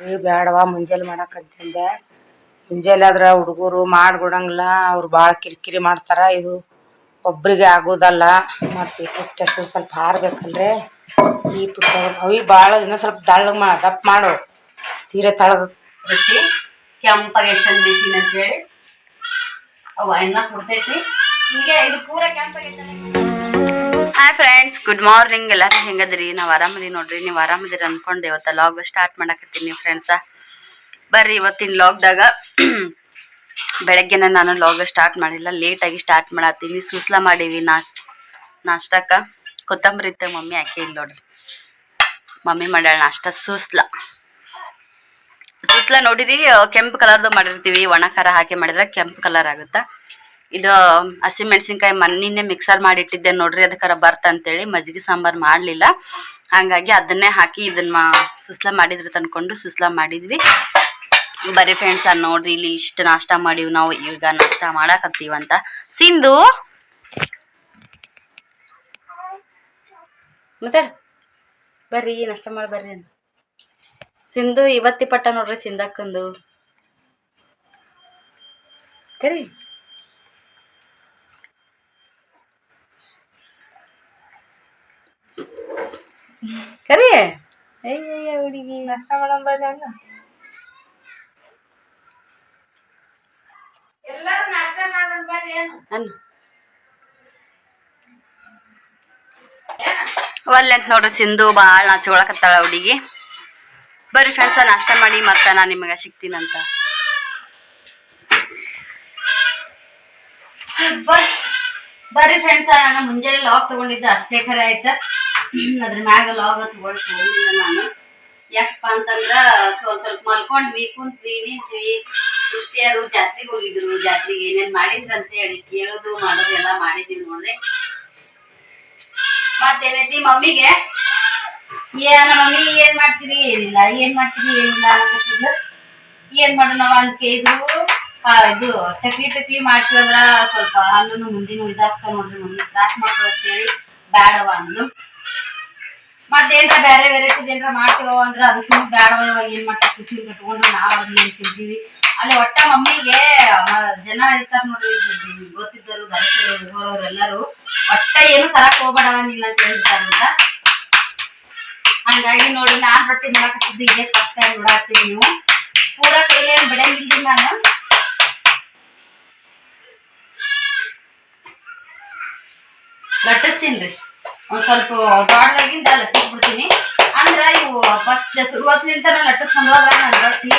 ಏ ಬೇಡವಾ ಮುಂಜಾನೆ ಮಾಡಕಂತಿಂದೆ ಮುಂಜಾನೆ ಆದ್ರ ಹುಡುಗರು ಮಾಡ್ಬಿಡಂಗಿಲ್ಲ ಅವ್ರು ಭಾಳ ಕಿರಿಕಿರಿ ಮಾಡ್ತಾರ. ಇದು ಒಬ್ರಿಗೆ ಆಗೋದಲ್ಲ, ಮತ್ತು ಪುಟ್ಟ ಹೆಸರು ಸ್ವಲ್ಪ ಹಾರ್ಬೇಕಲ್ರಿ. ಈ ಪುಟ್ಟ ಅವಿ ಭಾಳ ಇನ್ನೂ ಸ್ವಲ್ಪ ತಳ್ಳಗ್ ಮಾ, ದಪ್ಪ ಮಾಡು. ತೀರಾ ತಳಗ ಬಿಟ್ಟು ಕೆಂಪಾಗಿ ಎಷ್ಟು ಬಿಸಿನ ಅಂತೇಳಿ. ಅವ ಇನ್ನ ಸುಡ್ತೈತಿ. ಹಿಂಗೆ ಇದು ಪೂರ ಕೆಂಪಾಗೈತಲ್ಲ ಹಾಯ್ ಫ್ರೆಂಡ್ಸ್ ಗುಡ್ ಮಾರ್ನಿಂಗ್ ಎಲ್ಲರೂ ಹೆಂಗದ್ರಿ? ನಾವು ಆರಾಮದಿ ನೋಡ್ರಿ. ನೀವು ಆರಾಮದಿರಿ ಅನ್ಕೊಂಡು ಇವತ್ತು ಲಾಗ್ ಸ್ಟಾರ್ಟ್ ಮಾಡಕತ್ತೀನಿ ಫ್ರೆಂಡ್ಸ ಬರ್ರಿ ಇವತ್ತಿನ ಲಾಗ್ದಾಗ ಬೆಳಗ್ಗೆ ನಾನು ಲಾಗ್ ಸ್ಟಾರ್ಟ್ ಮಾಡಿಲ್ಲ. ಲೇಟಾಗಿ ಸ್ಟಾರ್ಟ್ ಮಾಡತ್ತೀನಿ. ಸುಸ್ಲ ಮಾಡೀವಿ ನಾಸ್, ನಾಷ್ಟಕ್ಕ. ಕೊತ್ತಂಬರಿ ಇತ್ತ, ಮಮ್ಮಿ ಹಾಕಿ ಇಲ್ಲಿ ನೋಡ್ರಿ. ಮಮ್ಮಿ ಮಾಡ್ಯಾಳ ನಾಷ್ಟ ಸೂಸ್ಲ. ಸುಸ್ಲ ನೋಡಿರಿ, ಕೆಂಪು ಕಲರ್ದು ಮಾಡಿರ್ತೀವಿ. ಒಣ ಖಾರ ಹಾಕಿ ಮಾಡಿದ್ರೆ ಕೆಂಪು ಕಲರ್ ಆಗುತ್ತೆ? ಇದು ಹಸಿಮೆಣಸಿನ್ಕಾಯಿ ಮಣ್ಣಿನೇ ಮಿಕ್ಸರ್ ಮಾಡಿ ಇಟ್ಟಿದ್ದೆ ನೋಡ್ರಿ ಅದಕ್ಕಾರ ಬರ್ತ ಅಂತೇಳಿ, ಮಜ್ಜಿಗೆ ಸಾಂಬಾರ್ ಮಾಡಲಿಲ್ಲ. ಹಾಗಾಗಿ ಅದನ್ನೇ ಹಾಕಿ ಇದನ್ನ ಸುಸ್ಲ ಮಾಡಿದ್ರೆ ತಂದ್ಕೊಂಡು ಸುಸ್ಲ ಮಾಡಿದ್ವಿ. ಬರೀ ಫ್ರೆಂಡ್ಸ್ ನೋಡ್ರಿ, ಇಲ್ಲಿ ಇಷ್ಟು ನಾಷ್ಟ ಮಾಡೀವಿ ನಾವು, ಈಗ ನಾಷ್ಟ ಮಾಡಾಕತ್ತೀವಂತ ಸಿಂಧು? ಮತ್ತೆ? ಬರ್ರಿ, ನಾಷ್ಟ ಮಾಡಿ ಬರ್ರಿ ಸಿಂಧು ಇವತ್ತಿ ಪಟ್ಟ ನೋಡ್ರಿ ಸಿಂಧಕ್ಕಂದು. ಕರಿ. ಕರಿ. ಅಯ್ಯಯ್ಯ ಹುಡುಗಿ ನಾಷ್ಟ ಮಾಡೋ ಬರ್ರಿ ಅಲ್ಲ ಎಲ್ಲರೂ ನಾಷ್ಟ ಮಾಡೋಣ ಬರ್ರಿ ಏನು ಅನ್ನು ಒಲ್ಲೆ ಅಂತ ನೋಡ್ರಿ ಸಿಂಧು ಭಾಳ ನಾಚ್ಕೊಳಕತ್ತಾಳ ಹುಡುಗಿ. ಬರ್ರಿ ಫ್ರೆಂಡ್ಸ ನಾಷ್ಟ ಮಾಡಿ ಮತ್ತ ನಾ ನಿಮಗೆ ಸಿಗ್ತೀನಂತ ಬರ್ರಿ. ಫ್ರೆಂಡ್ಸ ನಾನು ಮುಂಜಾನೆ ಲಾಕ್ ತಗೊಂಡಿದ್ದೆ ಅಷ್ಟೇ ಖರೆ ಆಯ್ತಾ? ಅದ್ರ ಮ್ಯಾಗ ಲಾಗ್ ಹೊರಟು ನಾನು. ಯಾಕಪ್ಪ ಅಂತಂದ್ರ ಸ್ವಲ್ಪ ಸ್ವಲ್ಪ ಮಲ್ಕೊಂಡ್ವಿ, ಕುಂತ್ವಿ, ನಿಂತ್ವಿ. ಸೃಷ್ಟಿಯರು ಜಾತ್ರೆಗೆ ಹೋಗಿದ್ರು. ಜಾತ್ರೆಗೆ ಏನೇನ್ ಮಾಡಿದ್ರಂತೆ ಅಂತ ಹೇಳಿ ಕೇಳೋದು, ಮಾಡೋದು ಎಲ್ಲ ಮಾಡಿದೀವಿ ನೋಡ್ರಿ. ಮತ್ತೇನೈತಿ ಮಮ್ಮಿಗೆ? ಏನ ಮಮ್ಮಿ, ಏನ್ ಮಾಡ್ತೀರಿ? ಏನಿಲ್ಲ. ಏನ್ ಮಾಡ್ತೀರಿ? ಏನಿಲ್ಲ ಅನ್ನಕತ್ತಿದ್ಲು ಏನ್ ಮಾಡೋಣ ಅಂತ ಕೇಳಿದ್ರು ಇದು ಚಕ್ಲಿ ಟಕ್ಲಿ ಮಾಡ್ತೀವಂದ್ರ ಸ್ವಲ್ಪ ಹಾಲು ಮುಂದಿನ ಇದಾಗ್ತಾ ನೋಡ್ರಿ ಮಮ್ಮಿ. ಕ್ರಾಸ್ ಮಾಡ್ಕೊಳ ಅಂತೇಳಿ ಬ್ಯಾಡವ ಅಂದ್ಲು. ಮತ್ತೇನ್ರ ಬೇರೆ ವೆರೈಟಿ ಏನ್ರ ಮಾಡ್ತೀವೋ ಅಂದ್ರೆ ಅದಕ್ಕೂ ಬೇಡ ಏನ್ ಮಾಡ್ತಾರೆ ಖುಷಿ ಕಟ್ಕೊಂಡು ನಾವ್ ಅದನ್ನ ತಿಂತೀವಿ? ಅಲ್ಲಿ ಒಟ್ಟ ಮಮ್ಮಿಗೆ ಜನ ಇರ್ತಾರ ನೋಡಿ ಗೊತ್ತಿದ್ದರು ಬರೋರು ಎಲ್ಲರೂ, ಒಟ್ಟ ಏನು ತರಕ್ ಹೋಗ್ಬೇಡವ ನೀನ್ ಅಂತ ಹೇಳ್ತಾರಂತ ಹಂಗಾಗಿ ನೋಡಿ, ನಾನ್ ರೊಟ್ಟಿ ಮಾಡಕತ್ತಿದ್ದು ಇದೇ ಫಸ್ಟ್ ಟೈಮ್ ನೀವು. ಪೂರ ಏನ್ ಬಿಡಂಗಿಲ್ಲ ನಾನು. ಲಟ್ಟಿಸ್ತೀನ್ರಿ ಒಂದ್ ಸ್ವಲ್ಪ ದೊಡ್ಡದಾಗಿಂದ ಲಟ್ಟಿಸ್ಬಿಡ್ತೀನಿ ಅಂದ್ರ ಇವು ಫಸ್ಟ್ ಶುರುವಾತ್ಲಿಂತ ಲಟ್ಟಿಸ್ಕೊಂಡು ಹೋದ್ರ ನನ್ ರೊಟ್ಟಿ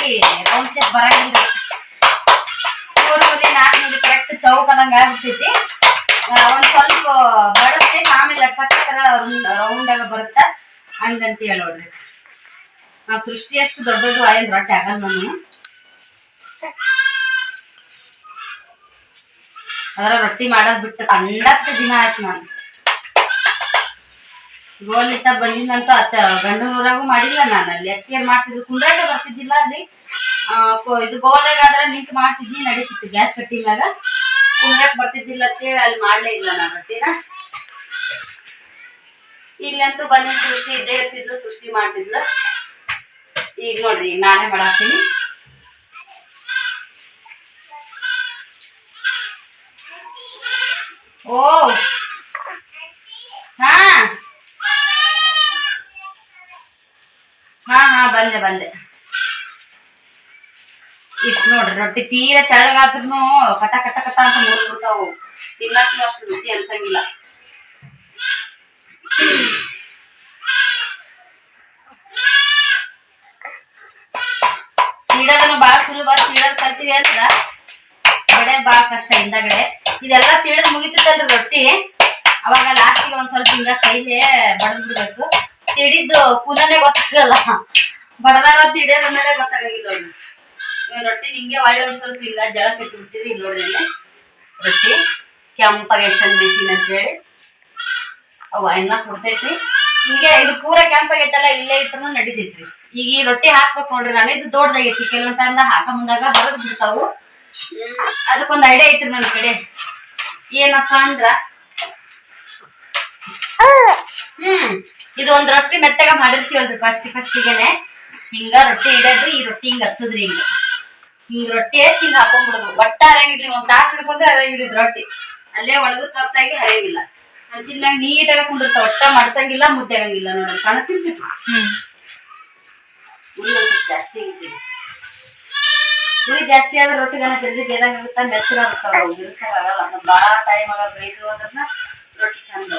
ರೌಂಡ್ ಶೇಪ್ ಬರಂಗಿಲ್ಲ. ಮೂರು ನಾಲ್ಕು ಮೂಲಿ ಕರೆಕ್ಟ್ ಚೌಕದಂಗ ಆಗ್ಬಿಡ್ತೈತಿ ಆ, ಒಂದ್ ಸ್ವಲ್ಪ ಬಡತ್ತೆ ಆಮೇಲೆ ಲಟ್ಸಕ್ಕಾರ ರೌಂಡ್ ಆಗ ಬರುತ್ತ? ಹಂಗಂತ ಹೇಳಿ ನೋಡ್ರಿ. ಆ ಸೃಷ್ಟಿ ಅಷ್ಟು ದೊಡ್ಡದು ಆಯನ್ ರೊಟ್ಟಿ ಆಗಲ್ಲ ನಾನು ಅದರ ರೊಟ್ಟಿ ಮಾಡೋದ್ ಬಿಟ್ಟು ಕಂಡತ್ತ ದಿನ ಆಯ್ತು ನಾನು ಗೋಲಿತ ಬಂದಿನಂತ ಅತ್ತ ಗಂಡನೂರಾಗೂ ಮಾಡಿಲ್ಲ ನಾನು. ಅಲ್ಲಿ ಎತ್ತಿಯರ್ ಮಾಡ್ತಿದ್ರು. ಕುಂದ್ರಾಗ ಬರ್ತಿದ್ದಿಲ್ಲ ಅಲ್ಲಿ. ಇದು ಗೋಲೆಗಾದ್ರೆ ನಿಂತು ಮಾಡ್ತಿದ್ನಿ ನಡೀತಿತ್ತು ಗ್ಯಾಸ್ ಕಟ್ಟಿಲ್ಲಾಗ ಕುಂದ್ರಾಕ್ ಬರ್ತಿದ್ದಿಲ್ಲ ಅಂತೇಳಿ ಅಲ್ಲಿ ಮಾಡ್ಲೇ ಇಲ್ಲ ನಾನು ರೊಟ್ಟಿನ ಇಲ್ಲಂತೂ ಬಂದಿನ ಸೃಷ್ಟಿ, ಇದ್ದೇ ಇರ್ತಿದ್ರು, ಸೃಷ್ಟಿ ಮಾಡ್ತಿದ್ಲು. ಈಗ ನೋಡ್ರಿ, ನಾನೇ ಮಾಡಾಕ್ತೀನಿ. ಓ ಹಾ ಹಾ ಹಾ ಬಂದೆ ಬಂದೆ. ಇಷ್ಟು ನೋಡ್ರಿ ರೊಟ್ಟಿ ತೀರ ತೆಳಗಾದ್ರೂ ಕಟ ಕಟ ಕಟ ಅಂತ ಮುರಿದ್ಬಿಡ್ತಾವು ತಿನ್ನಕ್ಕೂ ಅಷ್ಟು ರುಚಿ ಅನ್ಸಂಗಿಲ್ಲ. ತೀಡೋದನ್ನು ಬಾಳ ಸುಲಭ ತೀಡೋದ್ ಕಲ್ತೀವಿ ಅಂತ ಬಡೆ ಬಾಳ ಕಷ್ಟ ಹಿಂದಗಡೆ. ಇದೆಲ್ಲ ತೀಡದ್ ಮುಗಿತೈತಲ್ರಿ ರೊಟ್ಟಿ. ಅವಾಗ ಲಾಸ್ಟಿಗೆ ಒಂದ್ ಸ್ವಲ್ಪ ಹಿಂಗ ಕೈಲೇ ಬಡದ್ ಬಿಡ್ಬೇಕು ತಿಡಿದ್ದು ಕೂಲನೆ ಗೊತ್ತಾಗಲ್ಲ. ಬಡದಾರ ತಿಡಿಯೋದ್ ಮೇಲೆ ಗೊತ್ತಾಗಂಗಿಲ್ಲ ಅವ್ರಿಗೆ ರೊಟ್ಟಿ ಹಿಂಗೆ ಒಳ್ಳೆ ಒಂದು ಸ್ವಲ್ಪ ಇಲ್ಲ, ಜಳ ಬಿಡ್ತೀವಿ ಇಲ್ಲಿ ನೋಡ್ರಿ ರೊಟ್ಟಿ ಕೆಂಪಾಗಿ ಎಷ್ಟೊಂದು ಬಿಸಿನ ಅಂತೇಳಿ ಅವ ಎಲ್ಲ ಸುಡ್ತೈತಿ. ಹಿಂಗೆ ಇದು ಪೂರ ಕೆಂಪಾಗೈತಲ್ಲ ಇಲ್ಲೇ ಇಟ್ರು ನಡಿತೈತ್ರಿ. ಈಗ ಈ ರೊಟ್ಟಿ ಹಾಕ್ಬೇಕು ನೋಡ್ರಿ, ನಾನು ಇದು ದೊಡ್ಡದಾಗೈತಿ ಕೆಲವೊಂದ್ ಟೈಮ್ ಹಾಕ ಮುಂದಾಗ ಹೊರಗ್ ಬಿಡ್ತಾವು. ಅದಕ್ಕೊಂದ್ ಐಡಿಯಾ ಐತ್ರಿ ನನ್ನ ಕಡೆ. ಏನಪ್ಪಾ ಅಂದ್ರ, ಹ್ಮ್, ಇದು ಒಂದ್ ರೊಟ್ಟಿ ಮೆತ್ತಗ ಮಾಡಿರ್ತೀವಲ್ರಿ ಫಸ್ಟ್ ಫಸ್ಟಿಗೆನೆ ಹಿಂಗ ರೊಟ್ಟಿ ಇಡದ್ರಿ, ಈ ರೊಟ್ಟಿ ಹಿಂಗ ಹಚ್ಚದ್ರಿ ಹಿಂಗ ಹಿಂಗ ರೊಟ್ಟಿ ಹಚ್ಚಿ ಹಿಂಗ ಹಾಕೊಂಡ್ಬಿಡುದು ಒಟ್ಟ ಹರಿಯಂಗಿಲ್ಲ ಒಂದ್ ತಾಸ್ ಹಿಡ್ಕೊಂಡ್ರೆ ಹರಿಯಂಗಿಲ್ಲ ರೊಟ್ಟಿ. ಅಲ್ಲೇ ಒಳಗು ತಪ್ಪಾಗಿ ಹರಿಯಂಗಿಲ್ಲ. ಹಂಚಿನ್ಮ್ಯಾಗ ಮ್ಯಾಗ ನೀಟಾಗಿ ಕುಂದಿರ್ತಾವ ಒಟ್ಟ ಮಡ್ಸಂಗಿಲ್ಲ ಮುದ್ದೆ ಆಗಂಗಿಲ್ಲ ನೋಡ್ರಿ ಒಂದ್ ಸ್ವಲ್ಪ ಜಾಸ್ತಿ ಉರಿ ಜಾಸ್ತಿ ಆದ್ರೆ ರೊಟ್ಟಿ ಗನ ಜಲ್ದಿ ಬೇದಾಗ ಆಗುತ್ತಾ ಮೆಚ್ಚರ ಬರ್ತಾವ ಅವು. ಬಾಳ ಟೈಮ್ ಆಗ ಬೇಕು ಅದನ್ನ ರೊಟ್ಟಿ ಚಂದ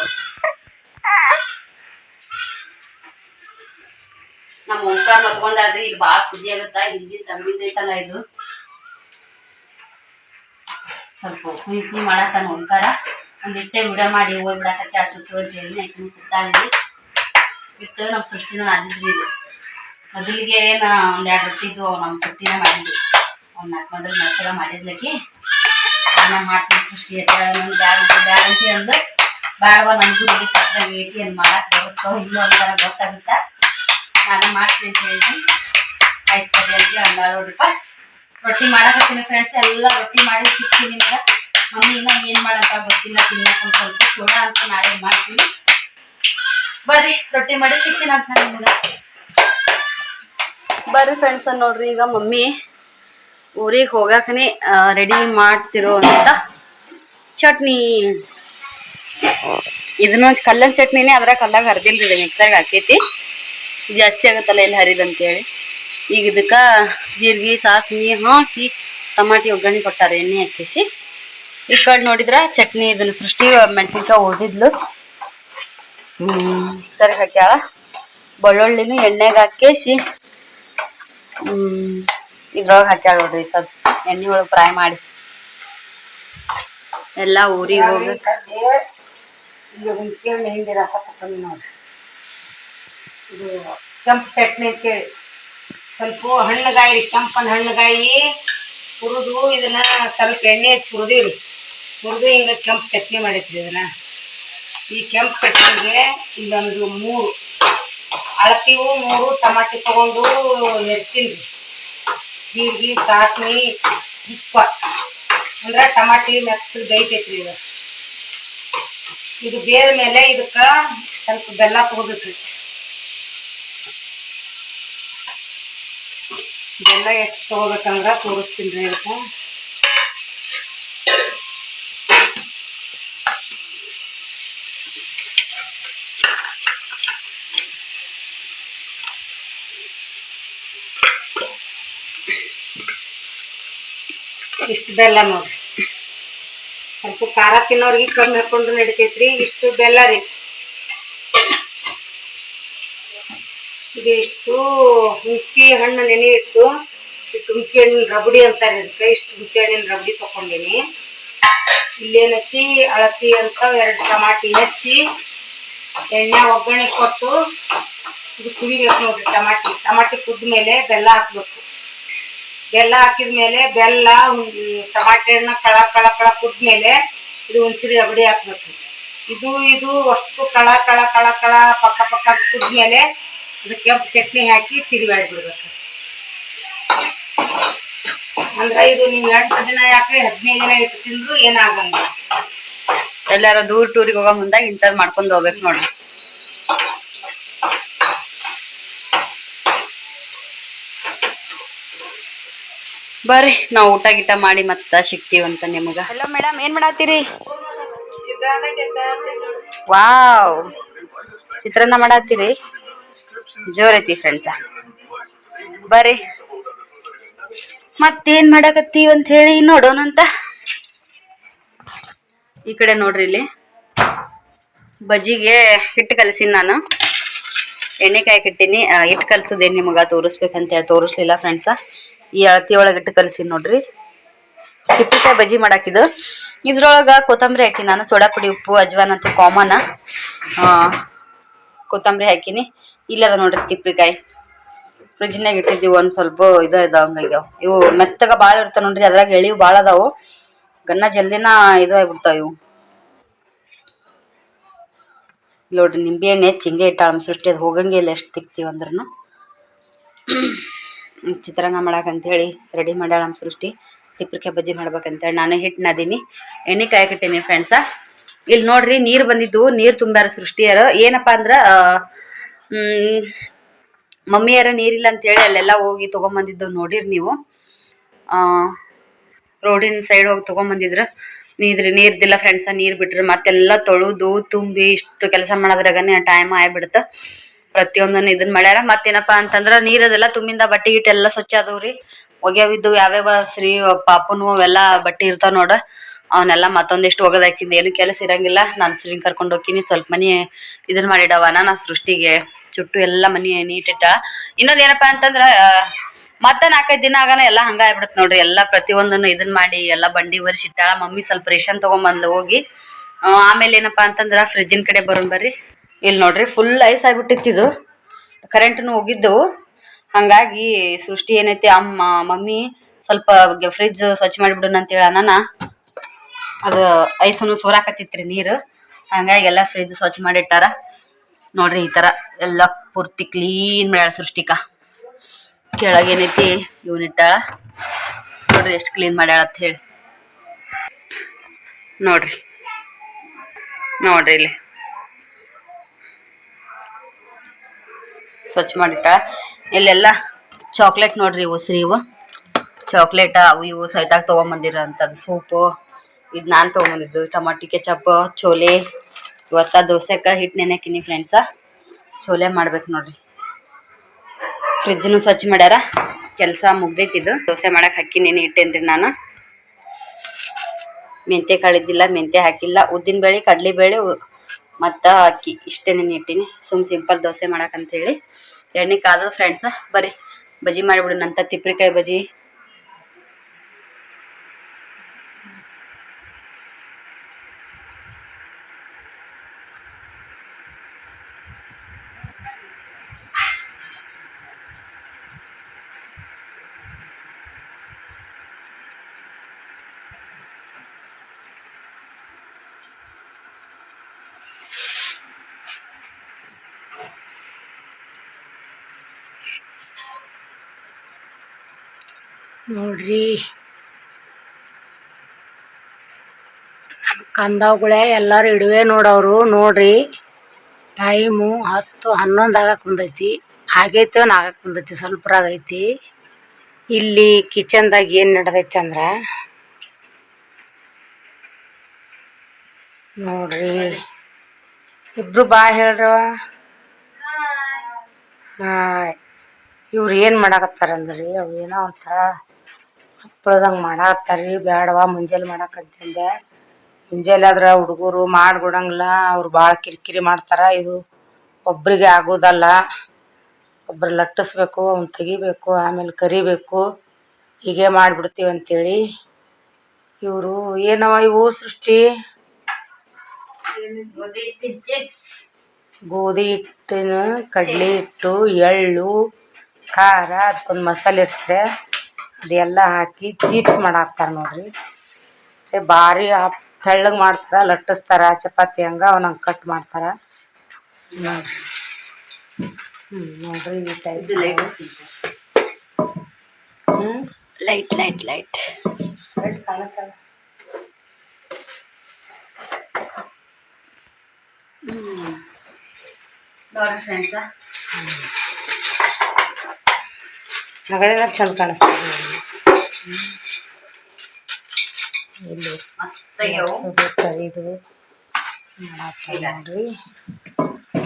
ನಮ್ಮ ಓಂಕಾರ ಮತ್ಕೊಂಡಾಡ್ರಿ ಇಲ್ಲಿ ಭಾಳ ಸುದ್ದಿ ಆಗುತ್ತ? ಹಿಂದಿ ತಮಿಳಿಂದ ಐತಲ್ಲ ಇದು. ಸ್ವಲ್ಪ ಕುಯ್ ನಮ್ಮ ಮಾಡತ್ತಾನ ಓಂಕಾರ ಇಟ್ಟೆ ವಿಡಿಯೋ ಮಾಡಿ ಹೋಗಿ ಬಿಡಕತ್ತೆ ಆ ಚುಟ್ಟು ಜೇಲಿ ಐತಿ ಕುತ್ತಾಳಿ ಇಟ್ಟು ನಮ್ಮ ಸೃಷ್ಟಿನ ಆಗಿದ್ವಿ ಇದು. ಮೊದಲಿಗೆ ನಾ ಒಂದ್ ಎರಡು ರೊಟ್ಟಿ ಇದ್ವು, ಅವು ನಮ್ಮ ಪುಟ್ಟಿನ ಮಾಡಿದ್ವಿ. ಒಂದ್ ನಾಲ್ಕು ಮೊದಲು ಮೆತ್ತಗ ಮಾಡಿದ್ಲಕ್ಕೆ ನಾನು ಮಾಡ್ತೀನಿ ಸೃಷ್ಟಿ ನಂಗೆ ಬ್ಯಾಡ ಬ್ಯಾಡ ಅಂತ ಅಂದು ಏನ್ ಮಾಡಕ್ ಬರುತ್ತೋ ಇಲ್ಲೋ ಅಂತ ಗೊತ್ತಾಗುತ್ತಾ? ನಾನು ಮಾಡ್ತೀನಿ ಆಯ್ತು ಸರಿ ಅಂತ ರೊಟ್ಟಿ ಮಾಡಕತ್ತೀನಿ ಫ್ರೆಂಡ್ಸ್ ಎಲ್ಲ ರೊಟ್ಟಿ ಮಾಡಿ ಸಿಕ್ತೀನಿ ನಿಮ್ಗೆ ಮಮ್ಮಿ ಇನ್ನ ಏನ್ ಮಾಡಂತ ಗೊತ್ತಿಲ್ಲ ತಿನ್ನಕ್ ಅಂತ ಸ್ವಲ್ಪ ಚೂಡ ಅಂತ ನಾಳೆ ಮಾಡ್ತೀನಿ. ಬರ್ರಿ, ರೊಟ್ಟಿ ಮಾಡಿ ಸಿಕ್ತೀನಿ ಅಂತ ನಾನು ನಿಮ್ಗೆ ಬರ್ರಿ ಫ್ರೆಂಡ್ಸ್ ನೋಡ್ರಿ, ಈಗ ಮಮ್ಮಿ ಊರಿಗೆ ಹೋಗಾಕನೆ ರೆಡಿ ಮಾಡ್ತಿರೋ ಅಂತ ಚಟ್ನಿ. ಇದನ್ನ ಕಲ್ಲಲ್ಲಿ ಚಟ್ನಿನೇ ಅದ್ರ ಕಲ್ಲಾಗ ಹರಿದಿಲ್ರಿ ಮಿಕ್ಸರ್ಗೆ ಹಾಕೈತಿ. ಜಾಸ್ತಿ ಆಗತ್ತಲ್ಲ ಎಲ್ಲಿ ಹರಿದಂತೇಳಿ. ಈಗ ಇದಕ್ಕೆ ಜೀರಿಗೆ, ಸಾಸಿವೆ, ಹಾಕಿ ಟಮಾಟಿ ಒಗ್ಗರಣೆ ಕೊಟ್ಟಾರೆ ಎಣ್ಣೆ ಹಾಕಿಸಿ ಈ ಕಡೆ ನೋಡಿದ್ರ ಚಟ್ನಿ ಇದನ್ನ ಸೃಷ್ಟಿ ಮೆಣಸಿನ್ಕಾಯಿ ಉಳ್ದಿದ್ಲು ಸರಿ ಹಾಕ್ಯಾಳ. ಬೆಳ್ಳುಳ್ಳಿನೂ ಎಣ್ಣೆಗೆ ಹಾಕೇಸಿ ಇದ್ರೊಳಗೆ ಹಾಕ್ಯಾಳ ನೋಡ್ರಿ ಸದ್ ಎಣ್ಣೆ ಒಳಗೆ ಫ್ರೈ ಮಾಡಿ. ಎಲ್ಲ ಊರಿಗೆ ಹೋಗಿ ಸದ್ಯ ಇಲ್ಲಿ ಹುಂಚಿ ಹಣ್ಣು ಹಿಂಡಿ ರಸ ತಗೊಂಡು ನೋಡ್ರಿ ಇದು ಕೆಂಪು ಚಟ್ನಿ ಅಂತೇಳಿ ಸ್ವಲ್ಪ ಹಣ್ಣುಗಾಯಿ, ಕೆಂಪನ ಹಣ್ಣುಗಾಯಿ. ಹುರಿದು ಇದನ್ನ ಸ್ವಲ್ಪ ಎಣ್ಣೆ ಹಚ್ಚಿ ಹುರಿದೀವ್ರಿ ಹುರಿದು ಹಿಂಗೆ ಕೆಂಪು ಚಟ್ನಿ ಮಾಡಿದ್ರಿ ಇದನ್ನ. ಈ ಕೆಂಪು ಚಟ್ನಿಗೆ ಇಲ್ಲೊಂದು ಮೂರು ಅಳತಿವು ಮೂರು ಟಮಾಟಿ ತಗೊಂಡು ಹೆರ್ಚಿನ್ರಿ ಜೀರಿಗೆ, ಸಾಸ್ನಿ, ಉಪ್ಪ. ಅಂದ್ರೆ ಟಮಾಟಿ ಮೆತ್ತ ಬೇಯ್ತೈತ್ರಿ ಇದು. ಇದು ಬೇದ ಮೇಲೆ ಇದಕ್ಕ ಸ್ವಲ್ಪ ಬೆಲ್ಲ ತಗೋಬೇಕ್ರಿ. ಬೆಲ್ಲ ಎಷ್ಟು ತಗೋಬೇಕಂದ್ರ ತೋರಿಸ್ತೀನಿ ರೀ ಇದಕ್ಕೆ ಇಷ್ಟು ಬೆಲ್ಲ ನೋಡ್ರಿ. ಸ್ವಲ್ಪ ಖಾರ ತಿನ್ನೋರಿಗೆ ಕಮ್ಮಿ ಹಾಕೊಂಡ್ರು ನಡಿತೈತ್ರಿ. ಇಷ್ಟು ಬೆಲ್ಲ ರೀ. ಇದು ಇಷ್ಟು ಹುಂಚಿ ಹಣ್ಣು ನೆನೆ ಇಟ್ಟು ಇಷ್ಟು ಹುಂಚಿ ಹಣ್ಣಿನ ರಬಡಿ ಅಂತಾರೆ ಅದಕ್ಕೆ ಇಷ್ಟು ಹುಂಚಿ ಹಣ್ಣಿನ ರಬಡಿ ತಗೊಂಡೇನಿ. ಇಲ್ಲೇನಕ್ಕಿ, ಅಳತಿ ಅಂತ ಎರಡು ಟಮಾಟಿ ಹೆಚ್ಚಿ ಎಣ್ಣೆ ಒಗ್ಗರಣೆ ಕೊಟ್ಟು ಇದು ಕುದಿಬೇಕು ನೋಡ್ರಿ ಟಮಾಟಿ. ಟಮಾಟಿ ಕುದ್ದ ಮೇಲೆ ಬೆಲ್ಲ ಹಾಕ್ಬೇಕು. ಬೆಲ್ಲ ಹಾಕಿದ ಮೇಲೆ ಬೆಲ್ಲ ಟಮಾಟಿ ಹಣ್ಣ ಕಳ ಕಳ ಕಳ ಕುದ್ಮೇಲೆ ಇದು ಹುಣಸಿರಿ ರಬಡಿ ಹಾಕ್ಬೇಕು. ಇದು ಇದು ಅಷ್ಟು ಕಳ ಕಳ ಕಳ ಕಳ ಪಕ್ಕ ಪಕ್ಕ ಕುದ್ಮೇಲೆ ಇದು ಕೆಂಪು ಚಟ್ನಿ ಹಾಕಿ ತಿರುಗಾಡಿ ಬಿಡ್ಬೇಕು. ಅಂದ್ರೆ ಇದು ನೀವು ಎಂಟು ದಿನ ಯಾಕೆ ಹದಿನೈದು ದಿನ ಇಟ್ಟು ತಿಂದ್ರು ಏನಾಗಂಗ ಎಲ್ಲಾರ ದೂರ ಟೂರಿಗೆ ಹೋಗೋ ಮುಂದೆ ಇಂಥದ್ ಮಾಡ್ಕೊಂಡು ಹೋಗ್ಬೇಕು ನೋಡ್ರಿ. ಬರ್ರಿ ನಾವು ಊಟ ಗಿಟ ಮಾಡಿ ಮತ್ತ ಸಿಗ್ತೀವಂತ ನಿಮಗ. ಹಲೋ ಮೇಡಮ್ ಏನ್ ಮಾಡತ್ತೀರಿ? ವಾವ್. ಚಿತ್ರಾನ್ನ ಮಾಡತ್ತೀರಿ? ಜೋರ್ ಐತಿ ಫ್ರೆಂಡ್ಸ ಬರ್ರಿ. ಮತ್ತೇನ್ ಮಾಡಕತ್ತೀವಿ ಅಂತ ಹೇಳಿ ನೋಡೋಣಂತ ಈ ಕಡೆ ನೋಡ್ರಿ ಇಲ್ಲಿ. ಬಜ್ಜಿಗೆ ಹಿಟ್ಟು ಕಲಸಿನಿ ನಾನು. ಎಣ್ಣೆ ಕಾಯಕ್ ಇಟ್ಟಿನಿ ಹಿಟ್ಟು ಕಲ್ಸೋದೇನು ನಿಮಗೆ ತೋರಿಸ್ಬೇಕಂತ ಹೇಳಿ ತೋರಿಸ್ಲಿಲ್ಲ ಫ್ರೆಂಡ್ಸ ಈ ಅಳತಿ ಒಳಗೆ ಹಿಟ್ಟು ಕಲಸಿನಿ ನೋಡ್ರಿ. ಹಿಟ್ಟಿಕಾಯಿ ಬಜ್ಜಿ ಮಾಡಾಕಿದ್ದು. ಇದ್ರೊಳಗ ಕೊತ್ತಂಬರಿ ಹಾಕಿ ನಾನು, ಸೋಡಾ ಪುಡಿ, ಉಪ್ಪು, ಅಜ್ವಾನ್ ಅಂತ ಕಾಮನ್ ಕೊತ್ತಂಬರಿ ಹಾಕಿನಿ. ಇಲ್ಲದ ನೋಡ್ರಿ ತಿಪ್ಪಿಕಾಯಿ. ಫ್ರಿಜ್ನಾಗ ಇಟ್ಟಿದ್ದೀವಿ ಒಂದ್ ಸ್ವಲ್ಪ ಇದ ಇದಾವಂಗಾಗ್ಯಾವ ಇವು. ಮೆತ್ತಗ ಭಾಳ ಇರ್ತಾವ ನೋಡ್ರಿ, ಅದ್ರಾಗ ಎಳಿವು ಭಾಳ ಅದಾವು. ಗನ್ನ ಜಲ್ದಿನ ಇದು ಆಗ್ಬಿಡ್ತಾವ ಇವು. ನೋಡ್ರಿ ನಿಂಬೆ ಎಣ್ಣೆ ಚಿಂಗೆ ಇಟ್ಟಾಳ ಸೃಷ್ಟಿ, ಅದು ಹೋಗಂಗೆ ಇಲ್ಲ ಎಷ್ಟು ತಿಕ್ತೀವಿ ಅಂದ್ರೂ ಚಿತ್ರಾನ್ನ ಮಾಡಾಕಂತ ಹೇಳಿ ರೆಡಿ ಮಾಡ್ಯಾಳ ಸೃಷ್ಟಿ. ತಿಪ್ಪರಿಕಾಯಿ ಬಜ್ಜಿ ಮಾಡ್ಬೇಕಂತೇಳಿ ನಾನು ಹಿಟ್ಟು ನಾದೀನಿ. ಎಣ್ಣೆ ಕಾಯಕಟ್ಟೀನಿ ಫ್ರೆಂಡ್ಸ ಇಲ್ಲಿ ನೋಡ್ರಿ ನೀರು ಬಂದಿದ್ದು ನೀರು ತುಂಬ್ಯಾರ ಸೃಷ್ಟಿಯರ. ಏನಪ್ಪ ಅಂದ್ರೆ ಮಮ್ಮಿಯರ ನೀರಿಲ್ಲ ಅಂತೇಳಿ ಅಲ್ಲೆಲ್ಲ ಹೋಗಿ ತಗೊಂಬಂದಿದ್ದು ನೋಡಿರಿ ನೀವು. ಆ, ರೋಡಿನ ಸೈಡ್ ಹೋಗಿ ತಗೊಂಬಂದಿದ್ರ. ನೀರು ನೀರ್ದಿಲ್ಲ ಫ್ರೆಂಡ್ಸ ನೀರು ಬಿಟ್ರೆ ಮತ್ತೆಲ್ಲ ತೊಳೆದು ತುಂಬಿ ಇಷ್ಟು ಕೆಲಸ ಮಾಡೋದ್ರಾಗನೆ ಟೈಮ್ ಆಗ್ಬಿಡುತ್ತೆ ಪ್ರತಿಯೊಂದನ್ನು ಇದನ್ನ ಮಾಡ್ಯಾರ. ಮತ್ತೇನಪ್ಪಾ ಅಂತಂದ್ರ ನೀರದೆಲ್ಲ ತುಂಬಿಂದ ಬಟ್ಟೆ ಗಿಟ್ಟೆ ಎಲ್ಲ ಸ್ವಚ್ಛ ಅದಾವ್ರಿ ಒಗ್ಯಾವಿದ್ದು ಯಾವ್ಯಾವ ಶ್ರೀ ಪಾಪುನು ಅವೆಲ್ಲ ಬಟ್ಟೆ ಇರ್ತಾವ ನೋಡ. ಅವನ್ನೆಲ್ಲ ಮತ್ತೊಂದಿಷ್ಟು ಒಗದ್ ಹಾಕಿದ್ದು ಏನು ಕೆಲಸ ಇರಂಗಿಲ್ಲ. ನಾನು ಶ್ರೀ ಕರ್ಕೊಂಡು ಹೋಗ್ತೀನಿ. ಸ್ವಲ್ಪ ಮನಿ ಇದನ್ನ ಮಾಡಿಡವ ನಾ ಸೃಷ್ಟಿಗೆ. ಚುಟ್ಟು ಎಲ್ಲ ಮನಿ ನೀಟಿಟ್ಟ ಇನ್ನೊಂದ್ ಏನಪ್ಪಾ ಅಂತಂದ್ರ ಮತ್ತೆ ನಾಲ್ಕೈದು ದಿನ ಆಗನ ಎಲ್ಲ ಹಂಗ ಆಗ್ಬಿಡತ್ ನೋಡ್ರಿ. ಎಲ್ಲ ಪ್ರತಿಯೊಂದನ್ನು ಇದನ್ನ ಮಾಡಿ, ಎಲ್ಲ ಬಂಡಿ ಒರೆಸಿಟ್ಟಾಳ ಮಮ್ಮಿ ಸ್ವಲ್ಪ ರೇಷನ್ ತಗೊಂಬಂದ್ಲು ಹೋಗಿ. ಆಮೇಲೆ ಏನಪ್ಪಾ ಅಂತಂದ್ರ ಫ್ರಿಜ್ಜಿನ ಕಡೆ ಬರೋಣ ಬರ್ರಿ. ಇಲ್ಲಿ ನೋಡ್ರಿ ಫುಲ್ ಐಸ್ ಆಗ್ಬಿಟ್ಟಿತ್ತು ಇದು. ಕರೆಂಟ್ನು ಹೋಗಿದ್ದು ಹಂಗಾಗಿ ಸೃಷ್ಟಿ ಏನೈತಿ, ಅಮ್ಮ, ಮಮ್ಮಿ ಸ್ವಲ್ಪ ಫ್ರಿಜ್ ಸ್ವಚ್ಛ ಮಾಡಿಬಿಡೋಣ ಅಂತೇಳಿ ಅನ್ನ ಅದು ಐಸನ್ನು ಸೋರಾಕತ್ತಿತ್ರಿ ನೀರು. ಹಂಗಾಗಿ ಎಲ್ಲ ಫ್ರಿಜ್ ಸ್ವಚ್ಛ ಮಾಡಿಟ್ಟಾರ. ನೋಡ್ರಿ ಈ ತರ ಎಲ್ಲ ಪೂರ್ತಿ ಕ್ಲೀನ್ ಮಾಡ್ಯಾಳ ಸೃಷ್ಟಿಕ. ಕೆಳಗೇನೈತಿ ಇವನಿಟ್ಟಾಳ ನೋಡ್ರಿ ಎಷ್ಟು ಕ್ಲೀನ್ ಮಾಡ್ಯಾಳ ಅಂತ ಹೇಳಿ. ನೋಡ್ರಿ. ನೋಡ್ರಿ ಇಲ್ಲಿ. ಸ್ವಚ್ಛ ಮಾಡಿಟ್ಟ ಇಲ್ಲೆಲ್ಲ ಚಾಕ್ಲೇಟ್ ನೋಡ್ರಿ ಇವು ಶ್ರೀ ಇವು ಚಾಕ್ಲೇಟ್ ಅವು ಇವು ಸೈತಾಗ ತೊಗೊಂಬಂದಿರೋ ಅಂಥದ್ದು ಸೂಪು. ಇದು ನಾನು ತೊಗೊಂಬಂದಿದ್ದು. ಟಮಾಟಿ, ಕೆಚಪ್ ಚೋಲೆ ಇವತ್ತ ದೋಸೆಕ ಹಿಟ್ಟು ನೆನೆಕಿನಿ ಫ್ರೆಂಡ್ಸ ಚೋಲೆ ಮಾಡ್ಬೇಕು ನೋಡ್ರಿ. ಫ್ರಿಜ್ನು ಸ್ವಚ್ಛ ಮಾಡ್ಯಾರ. ಕೆಲಸ ಮುಗ್ದೈತಿದ್ದು ದೋಸೆ ಮಾಡಕ್ಕೆ ಹಾಕಿನೇನು ಇಟ್ಟೇನ್ರಿ ನಾನು. ಮೆಂತ್ಯ ಕಳಿದ್ದಿಲ್ಲ ಮೆಂತ್ಯ ಹಾಕಿಲ್ಲ. ಉದ್ದಿನ ಬೇಳೆ ಕಡಲೆಬೇಳೆ ಮತ್ತು ಅಕ್ಕಿ. ಇಷ್ಟೇ ಇಟ್ಟಿನಿ. ಸುಮ್ ಸಿಂಪಲ್ ದೋಸೆ ಮಾಡಕ್ಕಂತೇಳಿ ಎಣ್ಣೆ ಕಾದ ಫ್ರೆಂಡ್ಸ ಬರ್ರಿ ಬಜಿ ನಂತರ ತಿಪ್ರಿಕಾಯಿ ಬಜಿ. ನೋಡ್ರಿ. ಕಂದವುಗಳೇ ಎಲ್ಲರೂ ಇಡುವೆ ನೋಡವ್ರು ನೋಡ್ರಿ. ಟೈಮು ಹತ್ತು ಹನ್ನೊಂದು ಆಗಕ್ಕೆ ಬಂದೈತಿ. ಆಗೈತೆ ಆಗಕ್ಕೆ ಬಂದೈತಿ ಸ್ವಲ್ಪ ಆಗೈತಿ ಇಲ್ಲಿ ಕಿಚನ್ದಾಗ ಏನು ನಡೆದೈತಿ ಅಂದ್ರೆ ನೋಡ್ರಿ. ಇಬ್ರು ಬಾ ಹೇಳ್ರವ ಇವ್ರು ಏನು ಮಾಡಾಕತ್ತಾರಂದ್ರಿ? ಅವು ಏನೋ ಒಂಥರ ಹಪ್ಪಳದಂಗೆ ಮಾಡಾಕತ್ತಾರ್ರಿ ಬೇಡವ ಮುಂಜಾನೆ ಮಾಡಾಕಂತಂದೆ. ಮುಂಜಾನೆ ಆದ್ರೆ ಹುಡುಗರು ಮಾಡ್ಬಿಡಂಗಿಲ್ಲ ಅವ್ರು ಭಾಳ ಕಿರಿಕಿರಿ ಮಾಡ್ತಾರ. ಇದು ಒಬ್ಬರಿಗೆ ಆಗೋದಲ್ಲ. ಒಬ್ರು ಲಟ್ಟಿಸ್ಬೇಕು, ಅವ್ನು ತೆಗಿಬೇಕು, ಆಮೇಲೆ ಕರಿಬೇಕು. ಹೀಗೆ ಮಾಡಿಬಿಡ್ತೀವಿ ಅಂತೇಳಿ ಇವರು. ಏನವ ಇವು ಸೃಷ್ಟಿ? ಗೋಧಿ ಹಿಟ್ಟಿನ ಕಡಲೆ ಹಿಟ್ಟು, ಎಳ್ಳು, ಖಾರ, ಅದಕ್ಕೊಂದು ಮಸಾಲೆ ಇರ್ತದೆ. ಅದೆಲ್ಲ ಹಾಕಿ ಚೀಪ್ಸ್ ಮಾಡಾಕ್ತಾರ ನೋಡ್ರಿ. ಭಾರಿ ತೆಳ್ಳಗೆ ಮಾಡ್ತಾರ ಲಟ್ಟಿಸ್ತಾರ ಚಪಾತಿ ಹಂಗೆ ಅವನಂಗೆ ಕಟ್ ಮಾಡ್ತಾರ. ನೋಡ್ರಿ. ಹ್ಞೂ ನೋಡ್ರಿ ಈ ಟೈಪ್ ಹ್ಞೂ ಲೈಟ್ ಲೈಟ್ ಲೈಟ್ ಲೈಟ್ ಕಾಣತ್ತಲ್ಲ. ನೋಡ್ರಿ ಫ್ರೆಂಡ್ಸ ಮಗಳಿನ ಚಂದ ಕಾಣಿಸ್ತದೆ. ಇಲ್ಲಿ ಕರಿದು. ನೋಡ್ರಿ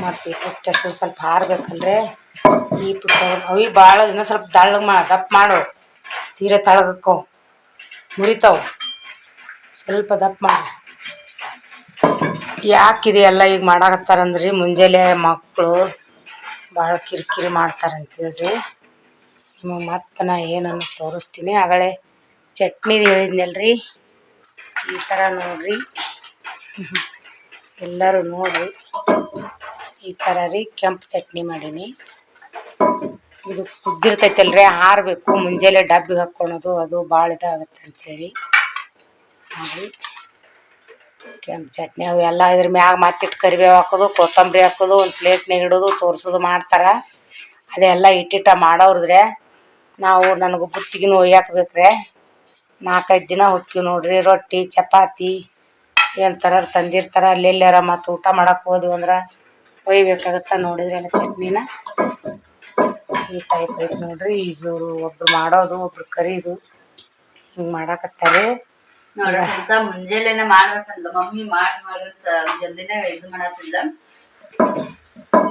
ಮತ್ತು ಪುಟ್ಟ ಹೆಸರು ಸ್ವಲ್ಪ ಹಾರ್ಬೇಕಂದ್ರೆ ಈ ಪುಟ್ಟ ಅವಿ ಭಾಳ ಇನ್ನೂ ಸ್ವಲ್ಪ ದಳ್ಳಗೆ ಮಾಡ ದಪ್ಪ ಮಾಡು. ತೀರ ತಳಗಕ್ಕವು ಮುರಿತಾವು. ಸ್ವಲ್ಪ ದಪ್ಪ ಮಾಡು. ಯಾಕಿದೆ ಎಲ್ಲ ಈಗ ಮಾಡಾಕತ್ತಾರಂದ್ರಿ? ಮುಂಜಾನೆ ಮಕ್ಕಳು ಭಾಳ ಕಿರಿಕಿರಿ ಮಾಡ್ತಾರಂತೇಳ್ರಿ. ಮತ್ತೆ ನಾ ಏನನ್ನು ತೋರಿಸ್ತೀನಿ. ಆಗಳೇ ಚಟ್ನಿದು ಹೇಳಿದ್ನಲ್ರಿ. ಈ ಥರ ನೋಡ್ರಿ. ಎಲ್ಲರೂ ನೋಡ್ರಿ ಈ ಥರ ರೀ ಕೆಂಪು ಚಟ್ನಿ ಮಾಡೀನಿ. ಇದು ಕುದ್ದಿರ್ತೈತಲ್ರಿ, ಆರಬೇಕು. ಮುಂಜಾನೆ ಡಬ್ಬಿಗೆ ಹಾಕ್ಕೊಳೋದು, ಅದು ಭಾಳ ಇದಾಗುತ್ತೆ ಅಂಥೇಳಿ ನೋಡ್ರಿ ಕೆಂಪು ಚಟ್ನಿ ಅವೆಲ್ಲ ಇದ್ರ ಮ್ಯಾಗ ಮತ್ತಿಟ್ಟು ಕರಿಬೇವು ಹಾಕೋದು, ಕೊತ್ತಂಬರಿ ಹಾಕೋದು, ಒಂದು ಪ್ಲೇಟ್ನಾಗ ಇಡೋದು, ತೋರಿಸೋದು ಮಾಡ್ತಾರೆ. ಅದೆಲ್ಲ ಇಟ್ಟಿಟ್ಟ ಮಾಡೋರ್ದ್ರೆ ನಾವು ನನಗೆ ಬುತ್ತಿಗೆ ಒಯ್ಯಾಕ ಬೇಕ್ರೆ ನಾಲ್ಕೈದು ದಿನ ಹೊಕ್ಕೀವಿ ನೋಡ್ರಿ, ರೊಟ್ಟಿ, ಚಪಾತಿ, ಏನು ಥರ ತಂದಿರ್ತಾರ ಅಲ್ಲೆಲ್ಲಾರ ಮತ್ತು ಊಟ ಮಾಡಕ್ಕೆ ಹೋದ್ವಿ ಅಂದ್ರೆ ಒಯ್ಬೇಕಾಗತ್ತ ನೋಡಿದ್ರಲ್ಲ ಚಟ್ನಿನ. ಈ ಟೈಪ್ ಐತೆ ನೋಡ್ರಿ, ಈಗ ಇವರು ಒಬ್ರು ಮಾಡೋದು, ಒಬ್ರು ಕರೀದು, ಹಿಂಗೆ ಮಾಡಾಕತ್ತಾರೆ. ನೋಡ್ರಿ ಮಾಡ್ಬೇಕಲ್ಲ ಮಮ್ಮಿ ಮಾಡಿ ಮಾಡಿ ಜಲ್ದಿನೇ ಇದು ಮಾಡತ್ತಿಲ್ಲ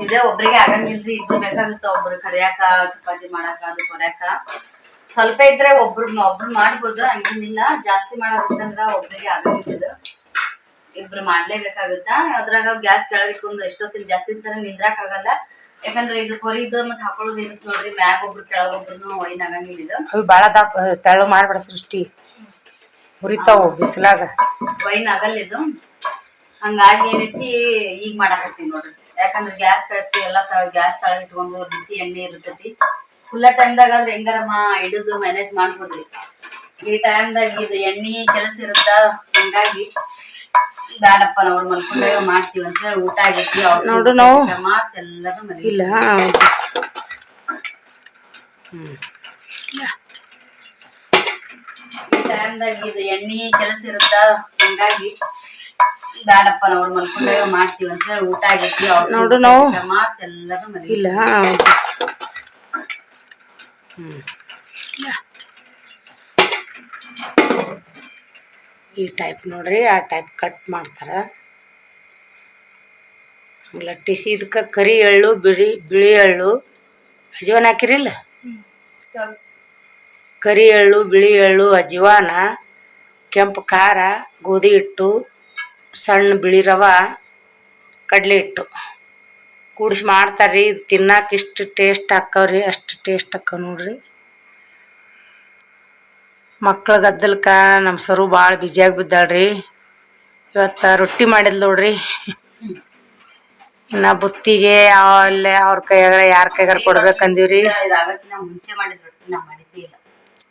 ಇದೇ ಒಬ್ರಿಗೆ ಆಗಂಗಿಲ್ರಿ ಇಬ್ರು ಬೇಕಾಗುತ್ತೆ ಒಬ್ರು ಕರಿಯಾಕ ಚಪಾತಿ ಮಾಡಾಕ ಅದು ಕೊರ್ಯಾಕ. ಸ್ವಲ್ಪ ಇದ್ರೆ ಒಬ್ರು ಒಬ್ರು ಮಾಡ್ಬೋದು ಹಂಗೇನಿಲ್ಲ. ಜಾಸ್ತಿ ಮಾಡೋದಂದ್ರ ಒಬ್ರಿಗೆ ಆಗಂಗಿಲ್ಲ ಇಬ್ರು ಮಾಡ್ಲೇಬೇಕಾಗುತ್ತ? ಅದ್ರಾಗ ಗ್ಯಾಸ್ ಕೆಳಗಿಟ್ಕೊಂಡು ಎಷ್ಟೊತ್ತಿನ ಜಾಸ್ತಿ ತರ ನಿಂದ್ರಾಕ್ ಆಗಲ್ಲ ಯಾಕಂದ್ರೆ ಇದು ಕೊರಿದು ಮತ್ ಹಾಕೊಳ್ಳೋದು ಇರುತ್ತೆ ನೋಡ್ರಿ ಮ್ಯಾಗ ಒಬ್ರು ಕೆಳಗೊಬ್ರು ಒಯ್ನ್ ಆಗಂಗಿಲ್ಲ ಇದು. ಅವು ದಪ್ಪ ತೆಳು ಮಾಡ್ಬೇಡ ಸೃಷ್ಟಿ. ಹುರಿತಾವ ಬಿಸಿಲಾಗ. ವೈನ್ ಆಗಲ್ಲ ಇದು. ಹಂಗಾಗಿ ಏನೈತಿ ಈಗ ಮಾಡಾಕತ್ತೀನಿ ನೋಡ್ರಿ. ಯಾಕಂದ್ರೆ ಗ್ಯಾಸ್ ಕಟ್ಟಿ ಎಲ್ಲಾ ಗ್ಯಾಸ್ ತಳಗ ಇಟ್ಕೊಂಡು ಬಿಸಿ ಎಣ್ಣೆ ಇರ್ತೈತಿ. ಫುಲ್ಲ ಟೈಮ್ದಾಗ ಆದ್ರೆ ಹೆಂಗಾರಮ್ಮ ಹಿಡಿದು ಮ್ಯಾನೇಜ್ ಮಾಡ್ಬೋದ್ರಿ. ಈ ಟೈಮ್ದಾಗ ಇದು ಎಣ್ಣೆ ಕೆಲಸ ಇರುತ್ತ? ಹಂಗಾಗಿ ಬ್ಯಾಡಪ್ಪ ನಾವ್ ಮಲ್ಕೊಂಡಾಗ ಮಾಡ್ತೀವಿ ಅಂತ ಹೇಳಿ ಊಟ ಆಗೈತಿ ನೋಡು ನಾವು. ಮಾಡ್ಸಿ ಎಲ್ಲರೂ ಮನೆ ಇಲ್ಲ ಈ ಟೈಮ್ದಾಗ ಇದು ಎಣ್ಣೆ ಕೆಲಸ ಇರುತ್ತ? ಹಂಗಾಗಿ ಬ್ಯಾಡಪ್ಪ ನಾವ್ ಅವ್ರ ಮಲ್ಕೊಂಡಾಗ ಮಾಡ್ತೀವಿ ಅಂತ ಹೇಳಿ ಊಟ ಆಗೈತಿ ನೋಡು ನಾವು. ಮಾಡ್ಸಿ ಎಲ್ಲರೂ ಮನೆ ಇಲ್ಲ ಈ ಟೈಪ್ ನೋಡ್ರಿ ಆ ಟೈಪ್ ಕಟ್ ಮಾಡ್ತಾರ. ಲಟ್ಟಿಸಿ ಇದಕ್ಕೆ ಕರಿ ಎಳ್ಳು ಬಿಳಿ ಬಿಳಿ ಎಳ್ಳು. ಅಜವಾನ ಹಾಕಿರಿಲ್ಲ? ಕರಿ ಎಳ್ಳು ಬಿಳಿ ಎಳ್ಳು ಅಜವಾನ ಕೆಂಪು ಖಾರ ಗೋಧಿ ಹಿಟ್ಟು. ಸಣ್ಣ ಬಿಳಿ ರವೆ, ಕಡಲೆ ಹಿಟ್ಟು. ಕೂಡಿಸಿ ಮಾಡ್ತಾರ್ರಿ, ಇದು ತಿನ್ನಕ್ಕೆ ಇಷ್ಟು ಟೇಸ್ಟ್ ಹಾಕವ್ರಿ, ಅಷ್ಟು ಟೇಸ್ಟ್ ಹಾಕವ್ ನೋಡ್ರಿ. ಮಕ್ಳ ಗದ್ದಲ್ಕ ನಮ್ಮ ಸರು ಭಾಳ ಬಿಜಿಯಾಗಿ ಬಿದ್ದಾಳ್ರಿ. ಇವತ್ತು ರೊಟ್ಟಿ ಮಾಡಿದ್ಲು ನೋಡ್ರಿ. ಇನ್ನು ಬುತ್ತಿಗೆ, ಅಲ್ಲೇ ಅವ್ರ ಕೈಯಾಗ, ಯಾರ ಕೈಗಾರ ಕೊಡ್ಬೇಕಂದೀವ್ರಿ. ಮಾಡಿದ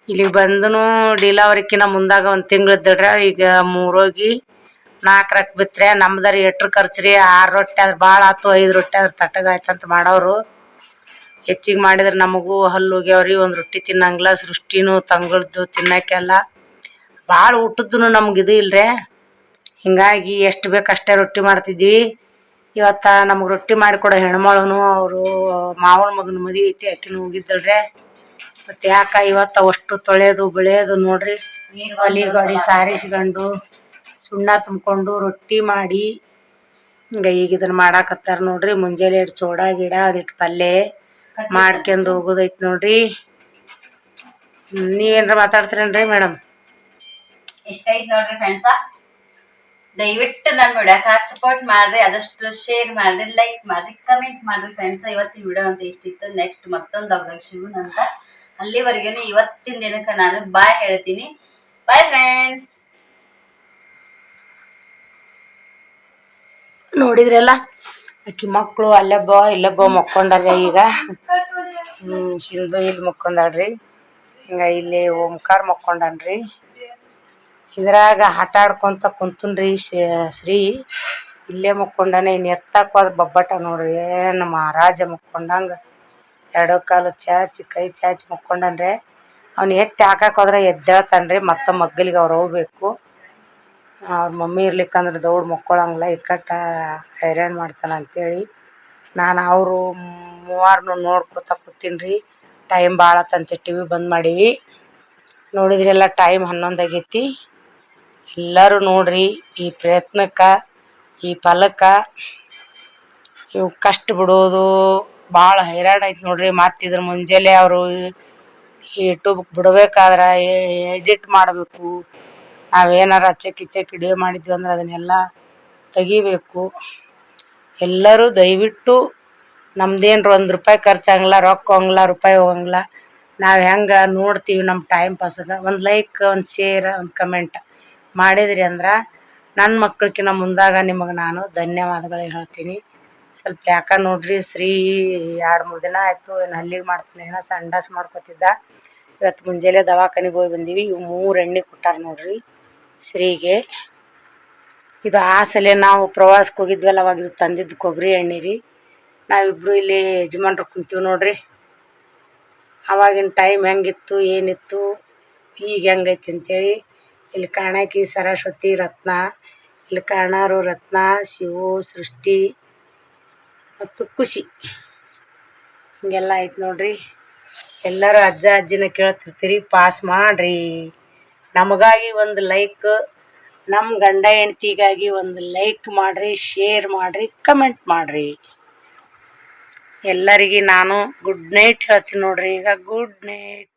ಇಲ್ಲಿಗೆ ಬಂದನು ಡೀಲಾವರಿಕಿನ ಮುಂದಾಗ ಒಂದು ತಿಂಗಳು ಇದ್ದಾಳ್ರಿ ಈಗ ಮೂರೋಗಿ ನಾಲ್ಕರಕ್ಕೆ ಬಿತ್ರೆ ನಮ್ದರಿ ಎಟ್ರ ಖರ್ಚು ರೀ, ಆರು ರೊಟ್ಟಿ ಆದ್ರೆ ಭಾಳ ಆತು, ಐದು ರೊಟ್ಟಿ ಆದ್ರೆ ತಟ್ಟಗ ಆಯ್ತಂತ ಮಾಡೋರು ಹೆಚ್ಚಿಗೆ ಮಾಡಿದ್ರೆ ನಮಗೂ ಹಲ್ಲು ಹೋಗ್ಯಾವ್ರಿ, ಒಂದು ರೊಟ್ಟಿ ತಿನ್ನಂಗಿಲ್ಲ, ಸೃಷ್ಟಿನೂ ತಂಗಳದ್ದು ತಿನ್ನಕ್ಕೆಲ್ಲ. ಭಾಳ ಊಟದ್ದು ನಮ್ಗೆ ಇದು ಇಲ್ರಿ. ಹಿಂಗಾಗಿ ಎಷ್ಟು ಬೇಕು ಅಷ್ಟೇ ರೊಟ್ಟಿ ಮಾಡ್ತಿದ್ವಿ. ಇವತ್ತು ನಮಗೆ ರೊಟ್ಟಿ ಮಾಡಿಕೊಡೋ ಹೆಣ್ಮಳನು ಅವರು ಮಾವನ ಮಗನ ಮದುವೆ ಐತಿ ಆಕಿನೂ ಹೋಗಿದ್ದಳ್ರೆ ಮತ್ತು ಯಾಕ ಇವತ್ತು ಅಷ್ಟು ತೊಳೆಯೋದು ಬೆಳೆಯೋದು ನೋಡ್ರಿ ನೀರು ಒಲಿ ಗಾಡಿ. ಸಾರಿಸ್ಕೊಂಡು ಸುಣ್ಣ ತುಂಬಿಕೊಂಡು ರೊಟ್ಟಿ ಮಾಡಿ, ಹಿಂಗ ಈಗ ಇದನ್ನ ಮಾಡಾಕತ್ತಾರ ನೋಡ್ರಿ. ಮುಂಜಾನೆ ಎಷ್ಟು ಚೋಡ ಗಿಡ ಅದಿಟ್ಟು ಪಲ್ಯ ಮಾಡ್ಕೊಂಡು ಹೋಗೋದೈತಿ ನೋಡ್ರಿ. ನೀವೇನ್ರ ಮಾತಾಡ್ತೀರೇನ್ರಿ ಮೇಡಮ್ ಇಷ್ಟ ಐತ್ ನೋಡ್ರಿ ಫ್ರೆಂಡ್ಸ ದಯವಿಟ್ಟು ನನ್ ವಿಡಿಯೋಕ ಸಪೋರ್ಟ್ ಮಾಡ್ರಿ ಅದಷ್ಟು ಶೇರ್ ಮಾಡ್ರಿ ಲೈಕ್ ಮಾಡ್ರಿ ಕಮೆಂಟ್ ಮಾಡ್ರಿ ಫ್ರೆಂಡ್ಸ್ ಇವತ್ತಿನ ವಿಡಿಯೋ ಅಂತ ಇಷ್ಟಿತ್ತು ನೆಕ್ಸ್ಟ್ ಮತ್ತೊಂದು ಹಬ್ಬದಾಗ ಸಿಗುನ್ ಅಂತ. ಅಲ್ಲಿವರೆಗೂ ಇವತ್ತಿನ ದಿನಕ್ಕೆ ನಾನು ಬಾಯ್ ಹೇಳ್ತೀನಿ. ಬಾಯ್ ಫ್ರೆಂಡ್ಸ್ ನೋಡಿದ್ರಲ್ಲ? ಅಕ್ಕಿ ಮಕ್ಕಳು ಅಲ್ಲೊಬ್ಬ ಇಲ್ಲೊಬ್ಬ ಮಕ್ಕೊಂಡಾರ ಈಗ. ಸಿಂಧು ಇಲ್ಲಿ ಮಕ್ಕೊಂಡಾಳ್ರಿ. ಹಿಂಗ ಇಲ್ಲಿ ಓಂಕಾರ ಮಕ್ಕೊಂಡನ್ರಿ. ಇದ್ರಾಗ ಆಟ ಆಡ್ಕೊಂತ ಕುಂತನ್ರಿ ಶ್ರೀ. ಇಲ್ಲೇ ಮಕ್ಕೊಂಡಾನೆ ಇನ್ನು ಎತ್ತಾಕ ಬಬ್ಬಟ ನೋಡ್ರಿ. ಏನು ಮಹಾರಾಜ ಮಕ್ಕೊಂಡಂಗ. ಎರಡು ಕಾಲು ಚಾಚಿ, ಕೈ ಚಾಚಿ ಮಕ್ಕೊಂಡನ್ರಿ. ಅವ್ನು ಎತ್ತಿ ಹಾಕಕ್ ಹೋದ್ರೆ ಎದ್ದೇಳ್ತಾನ್ರಿ. ಮತ್ತೆ ಮಗ್ಗಲಿಗೆ ಅವ್ರು ಹೋಗ್ಬೇಕು. ಅವ್ರ ಮಮ್ಮಿ ಇರ್ಲಿಕ್ಕಂದ್ರೆ ದೌಡ್ ಮಕ್ಕೊಳಂಗಿಲ್ಲ ಇಕ್ಕಟ್ಟ ಹೈರಾಣ ಮಾಡ್ತಾನೆ ಅಂತೇಳಿ ನಾನು ಅವರು ಮೂವರನ್ನು ನೋಡ್ಕೊತ ಕೂತೀನಿ ರೀ ಟೈಮ್ ಭಾಳ ಆತಂತೆ ಟಿ ವಿ ಬಂದ್ ಮಾಡೀವಿ. ನೋಡಿದ್ರೆಲ್ಲ ಟೈಮ್ ಹನ್ನೊಂದು ಆಗೈತಿ. ಎಲ್ಲರೂ ನೋಡ್ರಿ ಈ ಪ್ರಯತ್ನಕ್ಕೆ, ಈ ಫಲಕ್ಕೆ ಇವು ಕಷ್ಟ ಬಿಡೋದು ಭಾಳ ಹೈರಾಣ ಐತಿ ನೋಡ್ರಿ. ಮತ್ತು ಇದ್ರ ಮುಂಜಾನೆ ಅವರು ಯೂಟ್ಯೂಬ್ ಬಿಡ್ಬೇಕಾದ್ರೆ ಎಡಿಟ್ ಮಾಡಬೇಕು. ನಾವೇನಾರ ಅಚ್ಚೆ ಕಿಚ್ಚೆ ಕಿಡಿ ಮಾಡಿದ್ವಿ ಅಂದ್ರೆ ಅದನ್ನೆಲ್ಲ ತೆಗಿಬೇಕು. ಎಲ್ಲರೂ ದಯವಿಟ್ಟು ನಮ್ದೇನ್ರ ಒಂದು ರೂಪಾಯಿ ಖರ್ಚಾಗಲ್ಲ ರೊಕ್ಕ ಹೋಗಂಗಿಲ್ಲ ರೂಪಾಯಿ ಹೋಗಂಗಿಲ್ಲ ನಾವು ಹೆಂಗೆ ನೋಡ್ತೀವಿ ನಮ್ಮ ಟೈಮ್ ಪಾಸ್ಗೆ ಒಂದು ಲೈಕ್ ಒಂದು ಶೇರ್ ಒಂದು ಕಮೆಂಟ್ ಮಾಡಿದ್ರಿ ಅಂದ್ರೆ ನನ್ನ ಮಕ್ಳಕ್ಕಿಂತ ಮುಂದಾಗ ನಿಮಗೆ ನಾನು ಧನ್ಯವಾದಗಳು ಹೇಳ್ತೀನಿ. ಸ್ವಲ್ಪ ಯಾಕ ನೋಡ್ರಿ ಶ್ರೀ ಎರಡು ಮೂರು ದಿನ ಆಯಿತು, ಏನು ಅಲ್ಲಿಗೆ ಮಾಡ್ತೀನಿ, ಏನೋ ಸಂಡಾಸ್ ಮಾಡ್ಕೊತಿದ್ದ. ಇವತ್ತು ಮುಂಜಾನೆ ದವಾಖಾನಿಗೆ ಹೋಗಿ ಬಂದೀವಿ. ಇವು ಮೂರು ಎಣ್ಣೆ ಕೊಟ್ಟಾರ ನೋಡ್ರಿ. ಶ್ರೀಗೆ. ಇದು ಆ ಸಲ ನಾವು ಪ್ರವಾಸಕ್ಕೆ ಹೋಗಿದ್ವಲ್ಲ, ಅವಾಗ ಇದು ತಂದಿದ್ದು ಕೊಬ್ಬರಿ ಎಣ್ಣೆ ರೀ ನಾವಿಬ್ಬರು ಇಲ್ಲಿ ಯಜಮಾನ್ರು ಕುಂತೀವಿ ನೋಡ್ರಿ. ಅವಾಗಿನ ಟೈಮ್ ಹೆಂಗಿತ್ತು, ಏನಿತ್ತು, ಈಗ ಹೆಂಗೈತಿ ಅಂತೇಳಿ. ಇಲ್ಲಿ ಕಾಣಕಿ ಸರಸ್ವತಿ ರತ್ನ, ಇಲ್ಲಿ ಕಾಣಾರು ರತ್ನ, ಶಿವು, ಸೃಷ್ಟಿ ಮತ್ತು ಖುಷಿ. ಹಿಂಗೆಲ್ಲ ಐತೆ ನೋಡ್ರಿ. ಎಲ್ಲರೂ ಅಜ್ಜ ಅಜ್ಜಿನ ಕೇಳ್ತಿರ್ತೀರಿ ಪಾಸ್ ಮಾಡ್ರಿ. ನಮಗಾಗಿ ಒಂದು ಲೈಕ್ ನಮ್ಮ ಗಂಡ ಹೆಂಡ್ತಿಗಾಗಿ ಒಂದು ಲೈಕ್ ಮಾಡಿರಿ ಶೇರ್ ಮಾಡಿರಿ ಕಮೆಂಟ್ ಮಾಡಿರಿ. ಎಲ್ಲರಿಗೆ ನಾನು ಗುಡ್ ನೈಟ್ ಹೇಳ್ತೀನಿ ನೋಡ್ರಿ. ಈಗ ಗುಡ್ ನೈಟ್